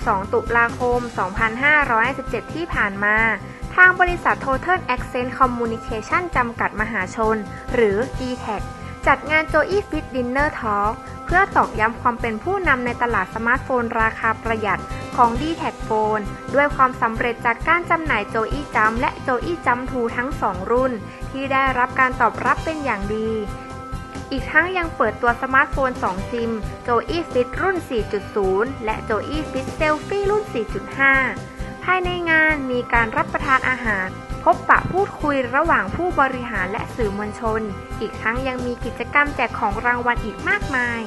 22ตุลาคม 2517ที่ผ่านมา ทางบริษัท Total Accent Communication จำกัดมหาชน หรือ d t a c จัดงาน Joey Fit Dinner Talk เพื่อตอกย้ำความเป็นผู้นำในตลาดสมาร์ทโฟนราคาประหยัดของ d t a c Phone ด้วยความสำเร็จจากการจำหน่าย Joey Jump และ Joey Jump 2ทั้ง 2 รุ่น ที่ได้รับการตอบรับเป็นอย่างดี อีกทั้งยังเปิดตัวสมาร์ทโฟน 2 ซิม Joey Fit รุ่น 4.0 และ Joey Fit Selfie รุ่น 4.5 ภายในงานมีการรับประทานอาหาร พบปะพูดคุยระหว่างผู้บริหารและสื่อมวลชน อีกทั้งยังมีกิจกรรมแจกของรางวัลอีกมากมาย